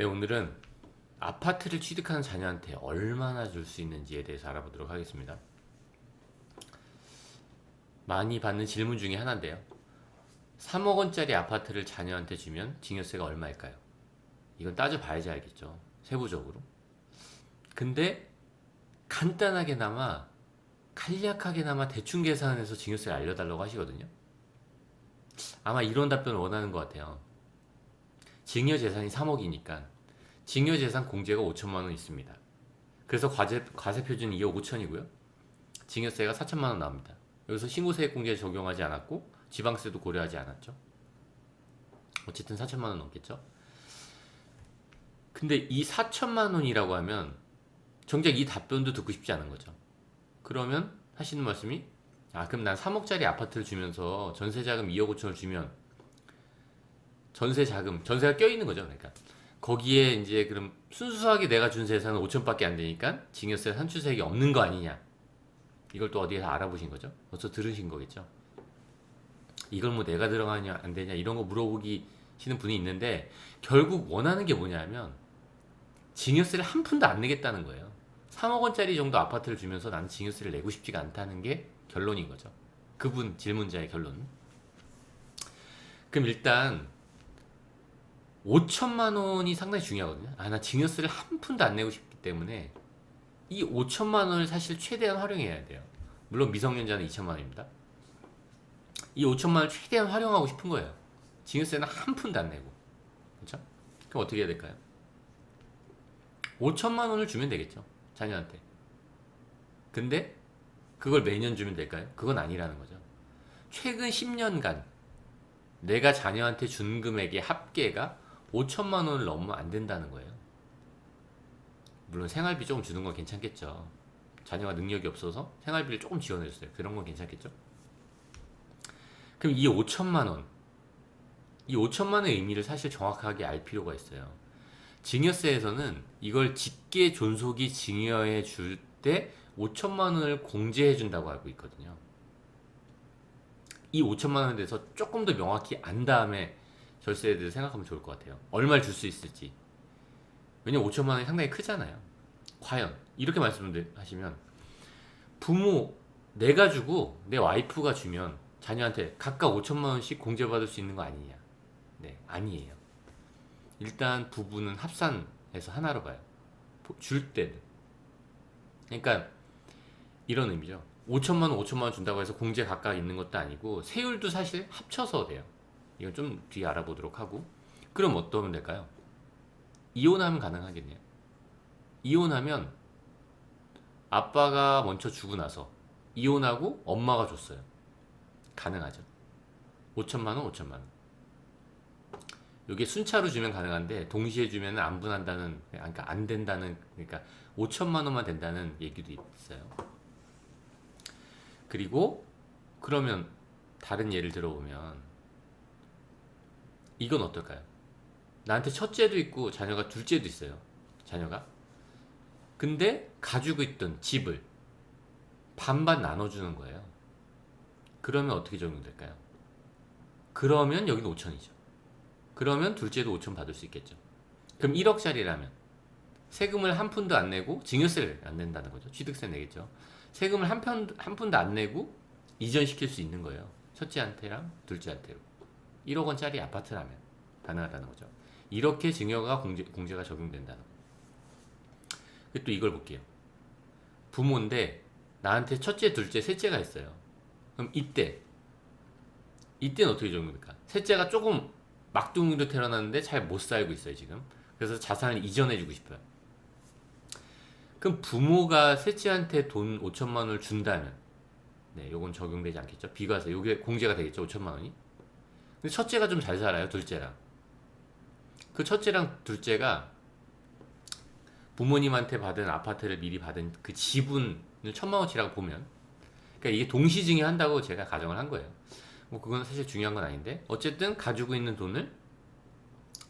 네, 오늘은 아파트를 취득하는 자녀한테 얼마나 줄 수 있는지에 대해서 알아보도록 하겠습니다. 많이 받는 질문 중에 하나인데요. 3억 원짜리 아파트를 자녀한테 주면 증여세가 얼마일까요? 이건 따져봐야지 알겠죠. 세부적으로. 근데 간단하게나마 간략하게나마 대충 계산해서 증여세를 알려달라고 하시거든요. 아마 이런 답변을 원하는 것 같아요. 증여 재산이 3억이니까 증여 재산 공제가 5천만 원 있습니다. 그래서 과세 과세 표준은 2억 5천이고요. 증여세가 4천만 원 나옵니다. 여기서 신고세액 공제 적용하지 않았고 지방세도 고려하지 않았죠. 어쨌든 4천만 원 넘겠죠. 근데 이 4천만 원이라고 하면 정작 이 답변도 듣고 싶지 않은 거죠. 그러면 하시는 말씀이 아 그럼 난 3억짜리 아파트를 주면서 전세 자금 2억 5천을 주면 전세 자금 전세가 껴 있는 거죠. 그러니까 거기에 이제 그럼 순수하게 내가 준 재산은 5천밖에 안 되니까 증여세 산출세액이 없는 거 아니냐. 이걸 또 어디에서 알아보신 거죠? 어디서 들으신 거겠죠? 이걸 뭐 내가 들어가냐 안 되냐 이런 거 물어보기 시는 분이 있는데 결국 원하는 게 뭐냐면 증여세를 한 푼도 안 내겠다는 거예요. 3억 원짜리 정도 아파트를 주면서 나는 증여세를 내고 싶지가 않다는 게 결론인 거죠. 그분 질문자의 결론. 그럼 일단 5천만 원이 상당히 중요하거든요. 아, 나 증여세를 한 푼도 안 내고 싶기 때문에 이 5천만 원을 사실 최대한 활용해야 돼요. 물론 미성년자는 2천만 원입니다. 이 5천만 원을 최대한 활용하고 싶은 거예요. 증여세는 한 푼도 안 내고. 그렇죠? 그럼 어떻게 해야 될까요? 5천만 원을 주면 되겠죠. 자녀한테. 근데 그걸 매년 주면 될까요? 그건 아니라는 거죠. 최근 10년간 내가 자녀한테 준 금액의 합계가 5천만 원을 넘으면 안 된다는 거예요. 물론 생활비 조금 주는 건 괜찮겠죠. 자녀가 능력이 없어서 생활비를 조금 지원해주세요. 그런 건 괜찮겠죠. 그럼 이 5천만 원, 이 5천만 원의 의미를 사실 정확하게 알 필요가 있어요. 증여세에서는 이걸 직계 존속이 증여해 줄 때 5천만 원을 공제해 준다고 알고 있거든요. 이 5천만 원에 대해서 조금 더 명확히 안 다음에 절세에 대해서 생각하면 좋을 것 같아요. 얼마를 줄 수 있을지. 왜냐면 5천만 원이 상당히 크잖아요. 과연 이렇게 말씀하시면 부모 내가 주고 내 와이프가 주면 자녀한테 각각 5천만 원씩 공제받을 수 있는 거 아니냐? 네, 아니에요. 일단 부부는 합산해서 하나로 봐요. 줄 때는. 그러니까 이런 의미죠. 5천만 원, 5천만 원 준다고 해서 공제 각각 있는 것도 아니고 세율도 사실 합쳐서 돼요. 이건 좀 뒤에 알아보도록 하고. 그럼 어떠면 될까요? 이혼하면 가능하겠네요. 이혼하면 아빠가 먼저 주고 나서 이혼하고 엄마가 줬어요. 가능하죠. 5천만 원, 5천만 원. 이게 순차로 주면 가능한데 동시에 주면 안 분한다는 그러니까 안 된다는 그러니까 5천만 원만 된다는 얘기도 있어요. 그리고 그러면 다른 예를 들어보면 이건 어떨까요? 나한테 첫째도 있고 자녀가 둘째도 있어요. 자녀가. 근데 가지고 있던 집을 반반 나눠주는 거예요. 그러면 어떻게 적용될까요? 그러면 여기는 5천이죠. 그러면 둘째도 5천 받을 수 있겠죠. 그럼 1억짜리라면 세금을 한 푼도 안 내고 증여세를 안 낸다는 거죠. 취득세 내겠죠. 세금을 한, 편, 한 푼도 안 내고 이전시킬 수 있는 거예요. 첫째한테랑 둘째한테로. 1억 원짜리 아파트라면 가능하다는 거죠. 이렇게 증여가 공제, 공제가 적용된다는 거예요. 또 이걸 볼게요. 부모인데 나한테 첫째, 둘째, 셋째가 있어요. 그럼 이때 이때는 어떻게 적용됩니까? 셋째가 조금 막둥이로 태어났는데 잘 못 살고 있어요 지금. 그래서 자산을 이전해주고 싶어요. 그럼 부모가 셋째한테 돈 5천만 원을 준다면, 네, 요건 적용되지 않겠죠? 비과세, 요게 공제가 되겠죠, 5천만 원이. 근데 첫째가 좀 잘 살아요, 둘째랑. 그 첫째랑 둘째가 부모님한테 받은 아파트를 미리 받은 그 지분을 천만 원치라고 보면, 그러니까 이게 동시증여 한다고 제가 가정을 한 거예요. 뭐 그건 사실 중요한 건 아닌데, 어쨌든 가지고 있는 돈을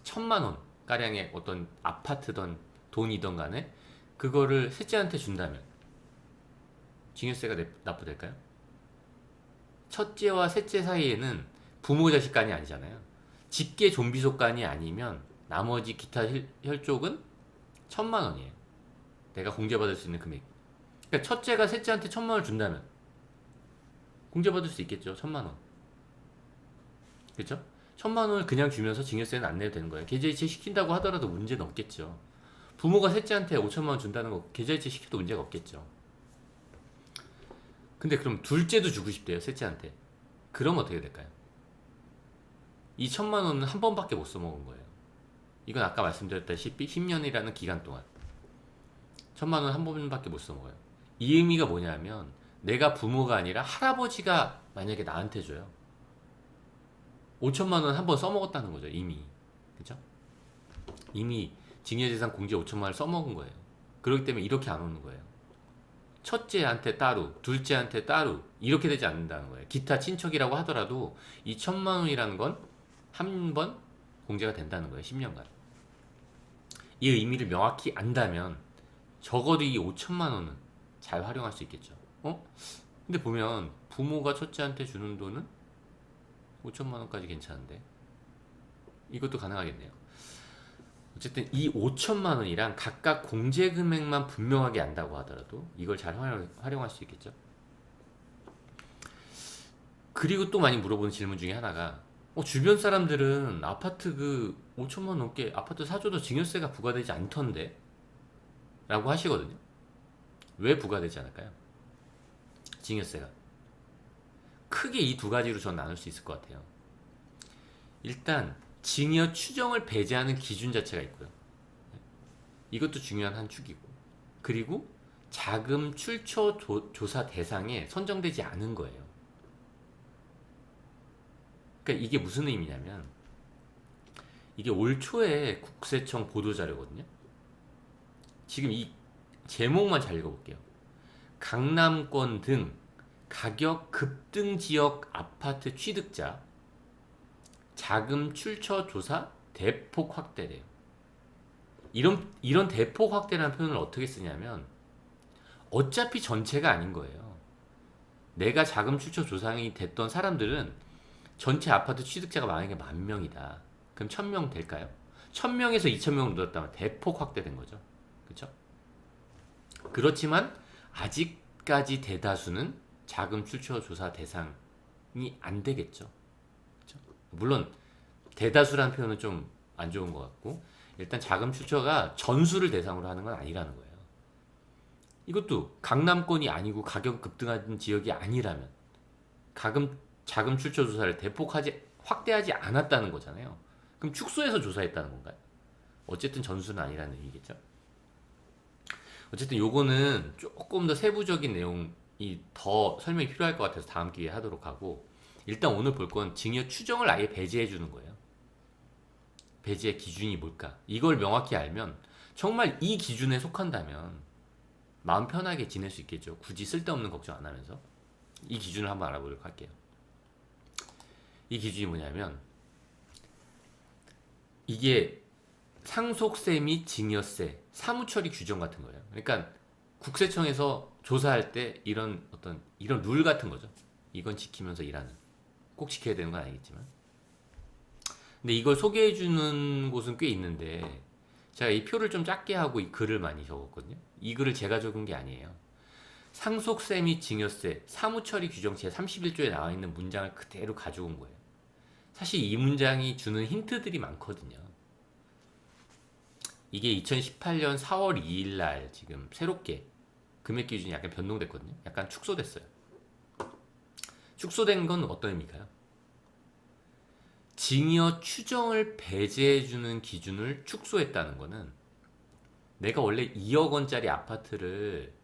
천만 원 가량의 어떤 아파트든 돈이든 간에 그거를 셋째한테 준다면 증여세가 내- 납부될까요? 첫째와 셋째 사이에는 부모 자식 간이 아니잖아요. 직계 좀비 속 간이 아니면 나머지 기타 혈- 혈족은 천만 원이에요. 내가 공제받을 수 있는 금액. 그러니까 첫째가 셋째한테 천만 원을 준다면 공제받을 수 있겠죠. 천만 원. 그렇죠? 천만 원을 그냥 주면서 징여세는 안 내도 되는 거예요. 계좌이체 시킨다고 하더라도 문제는 없겠죠. 부모가 셋째한테 5천만 원 준다는 거 계좌이체 시켜도 문제가 없겠죠. 근데 그럼 둘째도 주고 싶대요. 셋째한테. 그럼 어떻게 될까요? 이 천만 원은 한 번밖에 못 써먹은 거예요. 이건 아까 말씀드렸다시피 10년이라는 기간 동안 천만 원 한 번밖에 못 써먹어요. 이 의미가 뭐냐면 내가 부모가 아니라 할아버지가 만약에 나한테 줘요. 5천만 원 한 번 써먹었다는 거죠 이미 그죠? 이미 징여재산 공제 5천만 원을 써먹은 거예요. 그렇기 때문에 이렇게 안 오는 거예요. 첫째한테 따로, 둘째한테 따로 이렇게 되지 않는다는 거예요. 기타 친척이라고 하더라도 이 천만 원이라는 건 한 번 공제가 된다는 거예요. 10년간. 이 의미를 명확히 안다면 적어도 이 5천만 원은 잘 활용할 수 있겠죠. 어? 근데 보면 부모가 첫째한테 주는 돈은 5천만 원까지 괜찮은데 이것도 가능하겠네요. 어쨌든 이 5천만 원이랑 각각 공제 금액만 분명하게 안다고 하더라도 이걸 잘 활용, 활용할 수 있겠죠. 그리고 또 많이 물어보는 질문 중에 하나가 어, 주변 사람들은 아파트 그 5천만 원 넘게 아파트 사줘도 증여세가 부과되지 않던데 라고 하시거든요. 왜 부과되지 않을까요? 증여세가 크게 이 두 가지로 전 나눌 수 있을 것 같아요. 일단 증여 추정을 배제하는 기준 자체가 있고요. 이것도 중요한 한 축이고 그리고 자금 출처 조, 조사 대상에 선정되지 않은 거예요. 그러니까 이게 무슨 의미냐면 이게 올 초에 국세청 보도 자료거든요. 지금 이 제목만 잘 읽어볼게요. 강남권 등 가격 급등 지역 아파트 취득자 자금 출처 조사 대폭 확대래요. 이런 이런 대폭 확대라는 표현을 어떻게 쓰냐면 어차피 전체가 아닌 거예요. 내가 자금 출처 조상이 됐던 사람들은 전체 아파트 취득자가 만약에 만 명이다. 그럼 천 명 될까요? 천 명에서 이천 명으로 늘었다면 대폭 확대된 거죠. 그렇죠? 그렇지만 아직까지 대다수는 자금 출처 조사 대상이 안 되겠죠. 그렇죠? 물론 대다수라는 표현은 좀 안 좋은 것 같고 일단 자금 출처가 전수를 대상으로 하는 건 아니라는 거예요. 이것도 강남권이 아니고 가격 급등하는 지역이 아니라면 가금 자금 출처 조사를 대폭하지 확대하지 않았다는 거잖아요. 그럼 축소해서 조사했다는 건가요? 어쨌든 전수는 아니라는 얘기겠죠. 어쨌든 요거는 조금 더 세부적인 내용이 더 설명이 필요할 것 같아서 다음 기회에 하도록 하고 일단 오늘 볼 건 증여 추정을 아예 배제해 주는 거예요. 배제의 기준이 뭘까? 이걸 명확히 알면 정말 이 기준에 속한다면 마음 편하게 지낼 수 있겠죠. 굳이 쓸데없는 걱정 안 하면서 이 기준을 한번 알아보도록 할게요. 이 기준이 뭐냐면 이게 상속세 및 증여세, 사무처리 규정 같은 거예요. 그러니까 국세청에서 조사할 때 이런 어떤 이런 룰 같은 거죠. 이건 지키면서 일하는. 꼭 지켜야 되는 건 아니겠지만. 근데 이걸 소개해 주는 곳은 꽤 있는데 제가 이 표를 좀 작게 하고 이 글을 많이 적었거든요. 이 글을 제가 적은 게 아니에요. 상속세 및 증여세, 사무처리 규정 제 31조에 나와 있는 문장을 그대로 가져온 거예요. 사실 이 문장이 주는 힌트들이 많거든요. 이게 2018년 4월 2일 날 지금 새롭게 금액 기준이 약간 변동됐거든요. 약간 축소됐어요. 축소된 건 어떤 의미일까요? 징여 추정을 배제해주는 기준을 축소했다는 거는 내가 원래 2억 원짜리 아파트를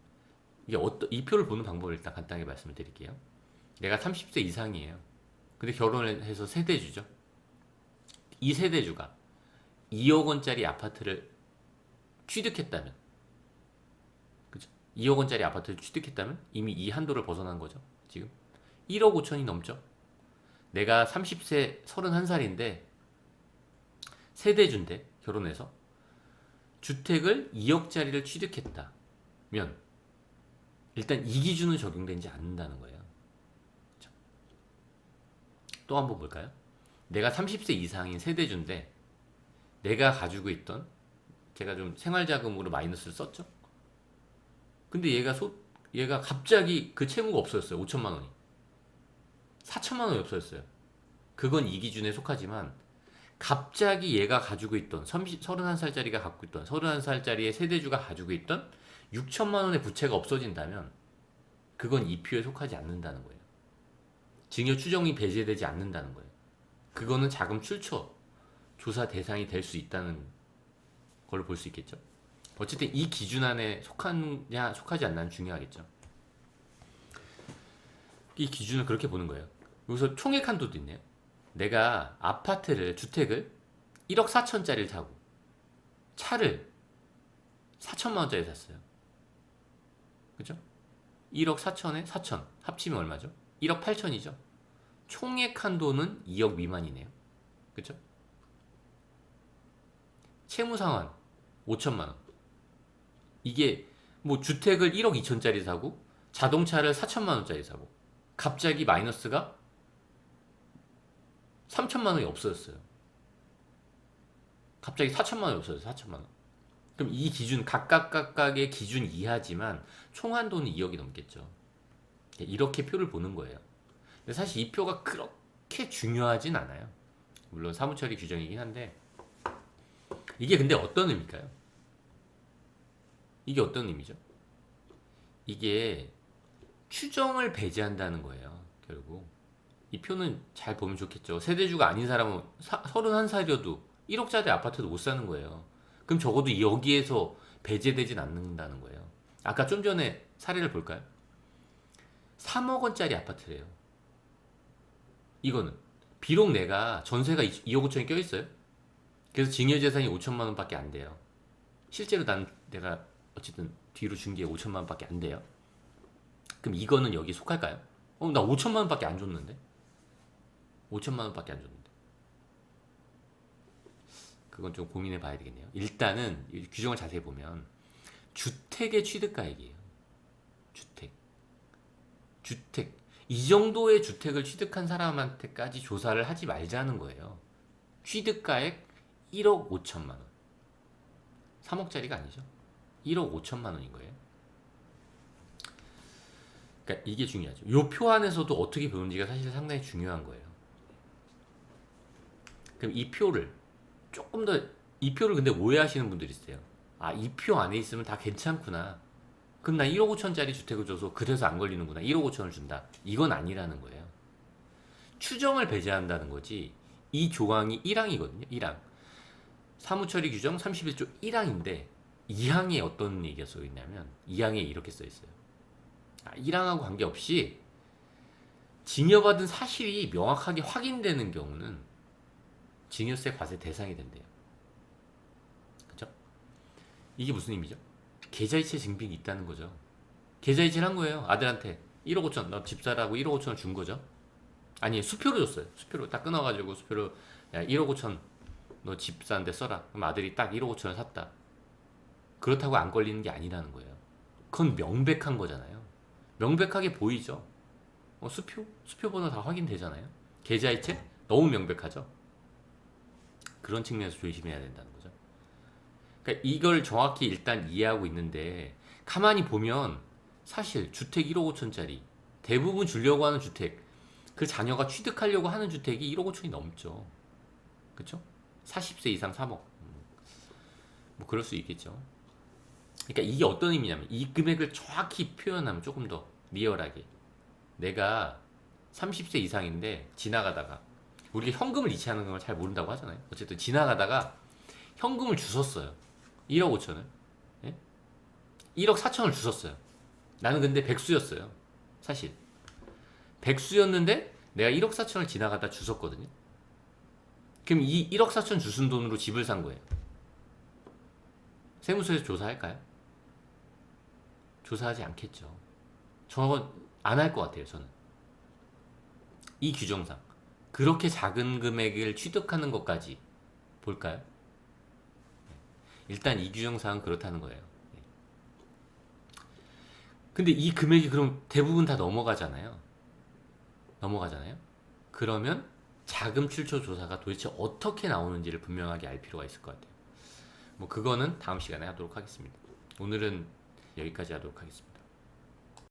이게 어떤 이 표를 보는 방법을 일단 간단하게 말씀을 드릴게요. 내가 30세 이상이에요. 근데 결혼을 해서 세대주죠. 이 세대주가 2억 원짜리 아파트를 취득했다면, 그죠? 2억 원짜리 아파트를 취득했다면 이미 이 한도를 벗어난 거죠. 지금 1억 5천이 넘죠. 내가 30세 31살인데 세대주인데 결혼해서 주택을 2억짜리를 취득했다면 일단 이 기준은 적용되지 않는다는 거예요. 또 한번 볼까요? 내가 30세 이상인 세대주인데 내가 가지고 있던 제가 좀 생활자금으로 마이너스를 썼죠. 근데 얘가 소 얘가 갑자기 그 채무가 없어졌어요. 5천만 원이. 4천만 원이 없어졌어요. 그건 이 기준에 속하지만 갑자기 얘가 가지고 있던 30, 31살짜리가 갖고 있던 31살짜리의 세대주가 가지고 있던 6천만 원의 부채가 없어진다면 그건 이 표에 속하지 않는다는 거예요. 증여 추정이 배제되지 않는다는 거예요. 그거는 자금 출처 조사 대상이 될 수 있다는 걸로 볼 수 있겠죠. 어쨌든 이 기준 안에 속하냐 속하지 않냐는 중요하겠죠. 이 기준을 그렇게 보는 거예요. 여기서 총액 한도도 있네요. 내가 아파트를 주택을 1억 4천짜리를 사고 차를 4천만 원짜리 샀어요. 그죠? 1억 4천에 4천 합치면 얼마죠? 1억 8천이죠. 총액 한도는 2억 미만이네요. 그죠? 채무 상환 5천만 원. 이게 뭐 주택을 1억 2천짜리 사고 자동차를 4천만 원짜리 사고 갑자기 마이너스가 3천만 원이 없어졌어요. 갑자기 4천만 원이 없어졌어요. 4천만 원. 그럼 이 기준 각각 각각의 기준 이하지만 총 한도는 2억이 넘겠죠. 이렇게 표를 보는 거예요. 근데 사실 이 표가 그렇게 중요하진 않아요. 물론 사무처리 규정이긴 한데 이게 근데 어떤 의미일까요? 이게 어떤 의미죠? 이게 추정을 배제한다는 거예요. 결국 이 표는 잘 보면 좋겠죠. 세대주가 아닌 사람은 사, 31살이어도 1억짜리 아파트도 못 사는 거예요. 그럼 적어도 여기에서 배제되진 않는다는 거예요. 아까 좀 전에 사례를 볼까요? 3억 원짜리 아파트래요. 이거는 비록 내가 전세가 2억 5천이 껴 있어요. 그래서 증여 재산이 5천만 원밖에 안 돼요. 실제로 난 내가 어쨌든 뒤로 준 게 5천만 원밖에 안 돼요. 그럼 이거는 여기 속할까요? 어, 나 5천만 원밖에 안 줬는데. 5천만 원밖에 안 줬는데. 그건 좀 고민해 봐야 되겠네요. 일단은 이 규정을 자세히 보면 주택의 취득가액이에요. 주택. 주택. 이 정도의 주택을 취득한 사람한테까지 조사를 하지 말자는 거예요. 취득가액 1억 5천만 원. 3억짜리가 아니죠. 1억 5천만 원인 거예요. 그러니까 이게 중요하죠. 요 표 안에서도 어떻게 보는지가 사실 상당히 중요한 거예요. 그럼 이 표를 조금 더 이 표를 근데 오해하시는 분들이 있어요. 아, 이 표 안에 있으면 다 괜찮구나. 그럼 나 1억 5천짜리 주택을 줘서 그래서 안 걸리는구나. 1억 5천을 준다. 이건 아니라는 거예요. 추정을 배제한다는 거지. 이 조항이 1항이거든요. 1항. 사무처리 규정 31조 1항인데 2항에 어떤 얘기가 써 있냐면 2항에 이렇게 써 있어요. 아, 1항하고 관계없이 증여받은 사실이 명확하게 확인되는 경우는 증여세 과세 대상이 된대요. 그죠? 이게 무슨 의미죠? 계좌이체 증빙이 있다는 거죠. 계좌이체를 한 거예요. 아들한테 1억 5천, 너 집 사라고 1억 5천을 준 거죠. 아니, 수표로 줬어요. 수표로 딱 끊어가지고 수표로 야, 1억 5천 너 집 사는데 써라. 그럼 아들이 딱 1억 5천을 샀다. 그렇다고 안 걸리는 게 아니라는 거예요. 그건 명백한 거잖아요. 명백하게 보이죠. 어, 수표? 수표 번호 다 확인되잖아요. 계좌이체? 너무 명백하죠. 그런 측면에서 조심해야 된다는 거죠. 그러니까 이걸 정확히 일단 이해하고 있는데 가만히 보면 사실 주택 1억 5천짜리 대부분 주려고 하는 주택 그 자녀가 취득하려고 하는 주택이 1억 5천이 넘죠. 그렇죠? 40세 이상 3억. 음, 뭐 그럴 수 있겠죠. 그러니까 이게 어떤 의미냐면 이 금액을 정확히 표현하면 조금 더 리얼하게 내가 30세 이상인데 지나가다가 우리가 현금을 이체하는 걸 잘 모른다고 하잖아요. 어쨌든 지나가다가 현금을 주웠어요. 1억 5천을. 예? 1억 4천을 주웠어요. 나는 근데 백수였어요. 사실. 백수였는데 내가 1억 4천을 지나가다 주웠거든요. 그럼 이 1억 4천 주순 돈으로 집을 산 거예요. 세무서에서 조사할까요? 조사하지 않겠죠. 저건 안 할 것 같아요, 저는. 이 규정상. 그렇게 작은 금액을 취득하는 것까지 볼까요? 일단 이 규정상은 그렇다는 거예요. 근데 이 금액이 그럼 대부분 다 넘어가잖아요. 넘어가잖아요. 그러면 자금 출처 조사가 도대체 어떻게 나오는지를 분명하게 알 필요가 있을 것 같아요. 뭐 그거는 다음 시간에 하도록 하겠습니다. 오늘은 여기까지 하도록 하겠습니다.